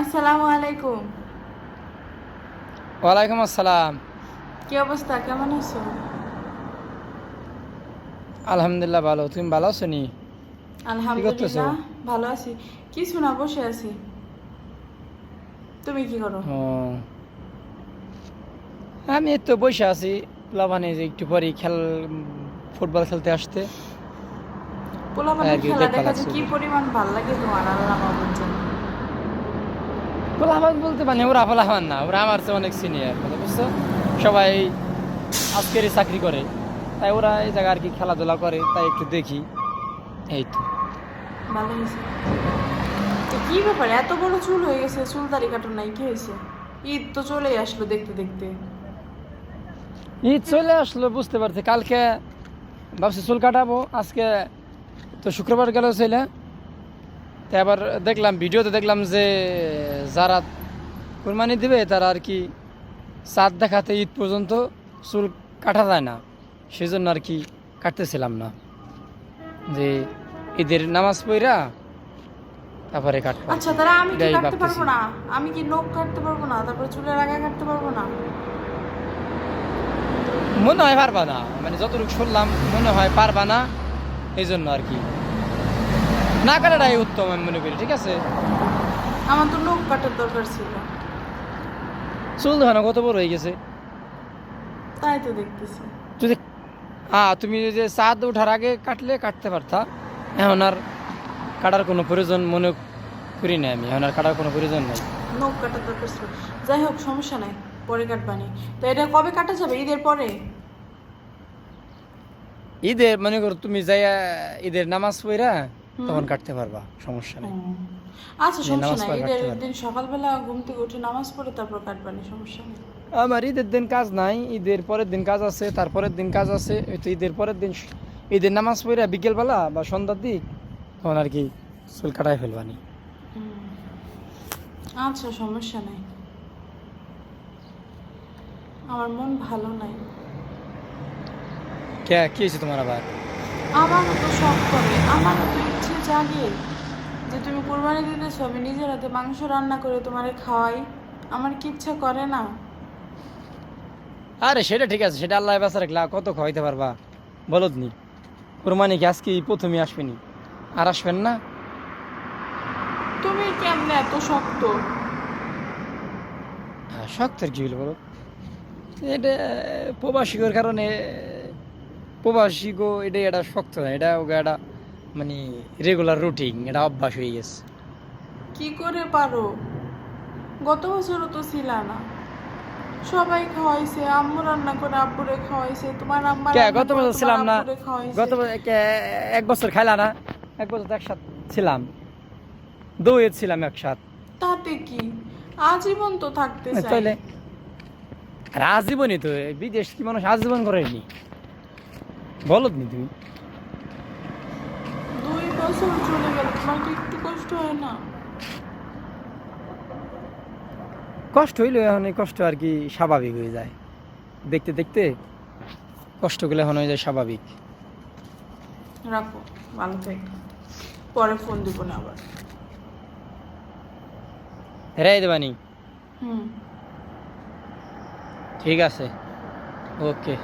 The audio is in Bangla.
আসসালামু আলাইকুম। ওয়ালাইকুম আসসালাম। কি অবস্থা? কেমন আছো? আলহামদুলিল্লাহ ভালো। তুমি ভালো আছো নি? আলহামদুলিল্লাহ ভালো আছি। কিছু না বসে আছি। তুমি কি করো? আমি তো বসে আছি প্লাবানে যে একটু পরে খেল ফুটবল খেলতে আসতে। পোলাপানের খেলা দেখা কি পরিমাণ ভালো লাগে তোমার আল্লাহ প্লাবান বলতে মানে ওরা প্লাবান না ওরা আমার চেয়ে অনেক সিনিয়র মানে বুঝছ? সবাই আজকের চাকরি করে তাই ওরা এই জায়গায় আর কি খেলাধুলা করে তাই একটু দেখি। এই তো। ভালো হয়েছে। তো কি ব্যাপার এত বড় চুল হয়ে গেছে চুল দাড়ি কাটার নাই কি হয়েছে? ঈদ তো চলেই আসলো দেখতে দেখতে। ঈদ চলে আসলো বুঝতে পারছি। কালকে ভাবছি চুল কাটাবো আজকে তো শুক্রবার গেল ছেলে তো এবার দেখলাম ভিডিওতে দেখলাম যে যারা কোরবানি দিবে তারা আর কি চাঁদ দেখাতে ঈদ পর্যন্ত চুল কাটা যায় না। সেই জন্য আর কি কাটতেছিলাম না। যে ঈদের নামাজ পড়া তারপরে কাটবো। আচ্ছা তারা আমি কি কাটতে। পারব না? আমি কি নখ কাটতে পারব না? তারপরে চুলের আগা কাটতে পারব না? মনে হয় পারবা না। মানে যতটুকু শুনলাম মনে হয় পারবা না। এই জন্য আর কি। না কাটাটাই উত্তম আমি মনে করি ঠিক আছে? আমার তো নখ কাটার দরকার ছিল। চুল দেখো না কত বড় হয়ে গেছে? তাই তো দেখতেছি। যদি হ্যাঁ তুমি যে চাঁদ ওঠার আগে কাটলে কাটতে পারতা। এখন আর কাটার কোনো প্রয়োজন মনে করি না আমি এখন আর কাটার কোনো প্রয়োজন নেই। নখ কাটার দরকার ছিল। যাই হোক সমস্যা নাই পরে কাটবানি। তো এটা কবে কাটা যাবে? ঈদের পরে? ঈদের মনে করো তুমি যাই ঈদের নামাজ পড়া? তখন কাটতে পারবা সমস্যা নেই। আচ্ছা সমস্যা নাই ঈদের দিন সকালবেলা ঘুম থেকে উঠে নামাজ পড়ে তারপর কাটবানি সমস্যা নেই। আমার ঈদের দিন কাজ নাই ঈদের পরের দিন কাজ আছে তারপরের দিন কাজ আছে তো ঈদের পরের দিন ঈদের নামাজ পড়ে বিকেলবেলা বা সন্ধ্যার দিক তখন আর কি চুল কাটাই ফেলবানি। আচ্ছা সমস্যা নাই। আমার মন ভালো নাই। কে কি হয়েছে তোমার আবার? আমারও তো শখ করে আমারও তো ইচ্ছে জাগে যে তুমি কোরবানি দিতেছো ছবি নিজের হাতে মাংস রান্না করে তোমারে খাওয়াই। আমার কি ইচ্ছা করে না? আরে সেটা ঠিক আছে সেটা আল্লাহ বাসা রাখলে কত খাওয়াইতে পারবা? বলদ নি কোরবানি কি আজকে প্রথমে আসবেনি? আর আসবেন না? তুমি কেমনে এত শক্ত? হ্যাঁ, শক্তের কি হলো বলো এটা প্রবাসীগর কারণে প্রবাসী গো এটা এটা শক্ত না এটা ওকে একটা মানে রেগুলার রুটিন এটা অভ্যাস হয়ে গেছে। কি করে পারো? গত বছরও তো ছিল না। সবাই খাওয়াইছে আম্মু রান্না করে আব্বুরে খাওয়াইছে তোমার আম্মা কে গত বছর ছিলাম না গত এক বছর খাইলা না এক বছর একসাথে ছিলাম। দৌড়ে ছিলাম একসাথ। তাতে কি? আজীবন তো থাকতে চাই। আর আজীবনই তো বিদেশ কি মানুষ আজীবন করেনি বলো নি তুমি। দুই বছর চলে গেল তোমার কি একটু কষ্ট হয় না? কষ্ট হইলেও এখন এই কষ্ট আর কি স্বাভাবিক হয়ে যায়। দেখতে দেখতে কষ্ট কষ্টগুলো এখন হয়ে যায় স্বাভাবিক। রাখো ভালো থেকো। পরে ফোন দিব না আবার। হেরাই দেবানি হুম। ঠিক আছে ওকে।